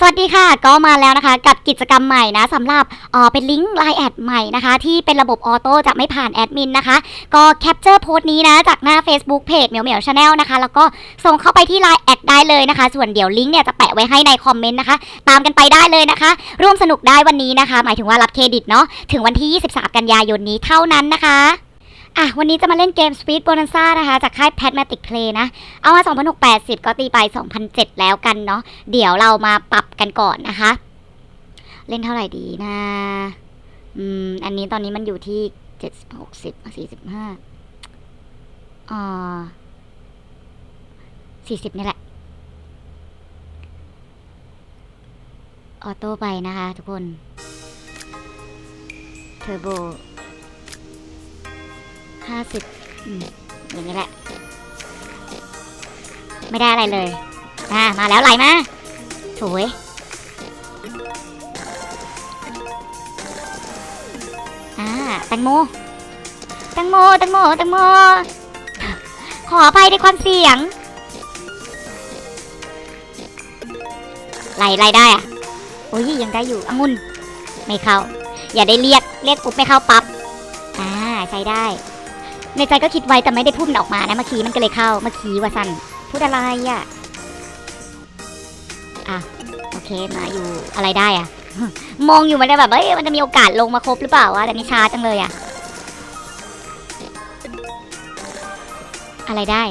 สวัสดีค่ะ ก็มาแล้วนะคะ กับกิจกรรมใหม่นะสำหรับเออเป็นลิงก์ Line แอดใหม่นะคะ ที่เป็นระบบออโต้จะไม่ผ่านแอดมินนะคะ ก็แคปเจอร์โพสต์นี้นะ จากหน้า Facebook เพจเหมียวเหมียวชาแนลนะคะ แล้วก็ส่งเข้าไปที่ Line แอดได้เลยนะคะ ส่วนเดี๋ยวลิงก์เนี่ยจะแปะไว้ให้ในคอมเมนต์นะคะ ตามกันไปได้เลยนะคะ ร่วมสนุกได้วันนี้นะคะ หมายถึงว่ารับเครดิตเนาะถึงวันที่ 23 กันยายนนี้เท่านั้นนะคะ อะวันนี้จะมาเล่นเกม Speed Bonanza นะคะ จากค่าย Padmatic Play นะ เอามา 2,680 ก็ตีไป 2,007 แล้วกันเนาะเดี๋ยวเรามาปรับกันก่อนนะคะ เล่นเท่าไหร่ดีนะอืมอันนี้ตอนนี้มันอยู่ที่7 60 45อ่า40 นี่แหละ ออโต้ไปนะคะทุกคน เทอร์โบ ห้าสิบอย่างนี้แหละ ไม่ได้อะไรเลยอ่ามาแล้วไหลมาสวยอ่าแตงโมแตงโมแตงโมแตงโม ขออภัยในความเสียงไหลไหลได้อะโอ้ยยังได้อยู่องุ่นไม่เข้า อย่าได้เรียก เรียกปุ๊บไม่เข้าปั๊บอ่าใช้ได้ ในใจก็คิดไว้แต่ไม่ได้พูดมันออกมานะเมื่อกี้มันก็เลยเข้า เมื่อกี้ว่าสันพูดอะไรอะ อะ โอเคมาอยู่อะไรได้อะ มองอยู่มันจะแบบเอ้ยมันจะมีโอกาสลงมาครบหรือเปล่าวะแต่นี่ช้าจังเลยอะ อะไรได้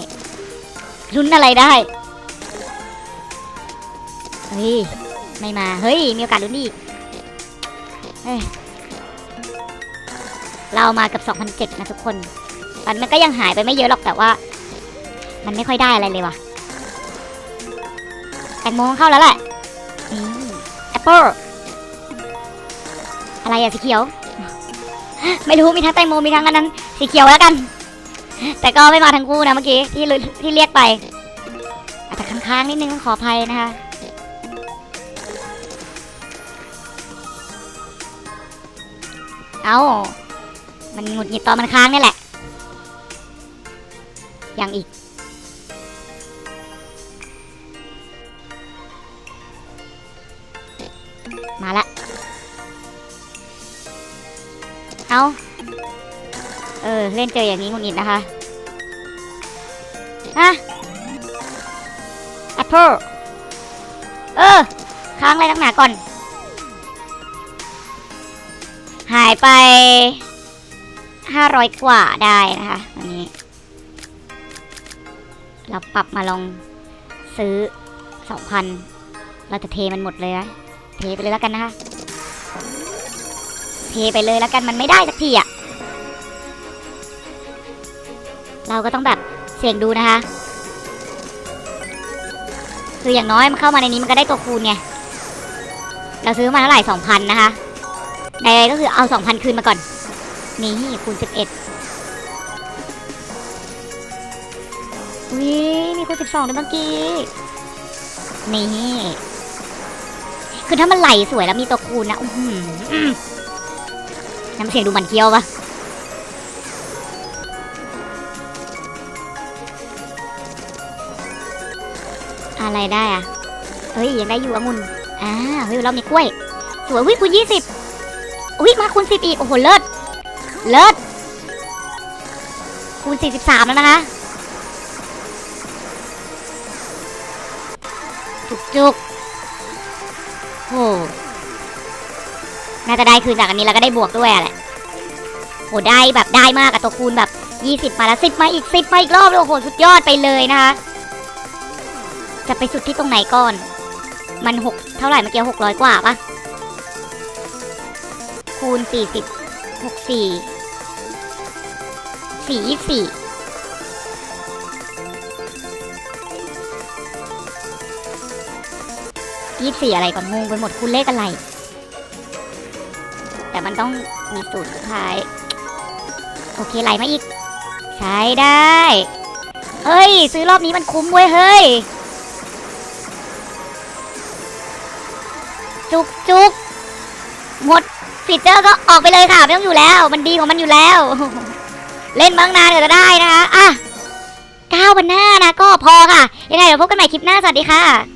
รุ้นอะไรได้ เฮ้ย ไม่มา เฮ้ย มีโอกาสลุ้นอีกเฮ้ยเรามากับ 2007 นะทุกคน ตอนมันก็ยังหายไปไม่เยอะหรอกแต่ว่า มันไม่ค่อยได้อะไรเลยว่ะแตงโมเข้าแล้วแหละแอปเปิลอะไรอะสีเขียว ไม่รู้มีทั้งแตงโมมีทั้งอันนั้นสีเขียวแล้วกัน แต่ก็ไม่มาทั้งคู่นะเมื่อกี้ที่ที่เรียกไปอาจจะค้างๆนิดนึงต้องขออภัยนะคะเอามันหงุดหงิดตอนมันค้างนี่แหละ อยังอีก มาละ เอาเออ เล่นเจออย่างนี้งุดหงิดนะคะฮะแอปเปิลเออ ค้างอะไรตั้งหนาก่อน หายไปห้าร้อยกว่าได้นะคะอันนี้ เราปรับมาลองซื้อ 2,000 เราจะเทมันหมดเลยเทไปเลยแล้วกันนะคะ เทไปเลยแล้วกันมันไม่ได้สักทีอะเราก็ต้องแบบเสี่ยงดูนะคะ คืออย่างน้อยมันเข้ามาในนี้มันก็ได้ตัวคูณไง เราซื้อมาเท่าไหร่2,000 นะคะใดๆก็คือเอา 2,000 คืนมาก่อน นี่คูณ 11 อุ้ยมีคูณสิบสองด้วยเมื่อกี้ นี่ คือถ้ามันไหลสวยแล้วมีตัวคูณนะอืมน้ำเสียงดูมันเคี้ยวปะอะไรได้อะเฮ้ยยังได้อยู่องุ่นอ่าเฮ้ยเรามีกล้วย สวยวิคูณยี่สิบอุ้ยมาคูณสิบอีก โอ้โห เลิศ เลิศ คูณ43แล้วนะคะ จุกจุกโหน่าจะได้คืนจากอันนี้แล้วก็ได้บวกด้วยแหละโหได้แบบได้มากอะตัวคูณแบบ 20 มาแล้ว10มาอีก10มาอีกรอบเลยโอ้โหสุดยอดไปเลยนะคะจะไปสุดที่ตรงไหนก่อน มัน6เท่าไหร่เมื่อกี้600กว่าปะคูณ40หกสี่สี่ยี่สี่ ยี่สี่อะไรก่อนงงไปหมดคุณเลขอะไร แต่มันต้องมีสูตรสุดท้าย โอเคไหลมาอีก ใช้ได้ เฮ้ย ซื้อรอบนี้มันคุ้มเว้ยเฮ้ย จุกจุกหมดฟีเจอร์ก็ออกไปเลยค่ะ ไม่ต้องอยู่แล้ว มันดีของมันอยู่แล้ว เล่นบางนานเดี๋ยวจะได้นะคะ อะเก้าพันหน้านะก็พอค่ะ ยังไงเดี๋ยวพบกันใหม่คลิปหน้า สวัสดีค่ะ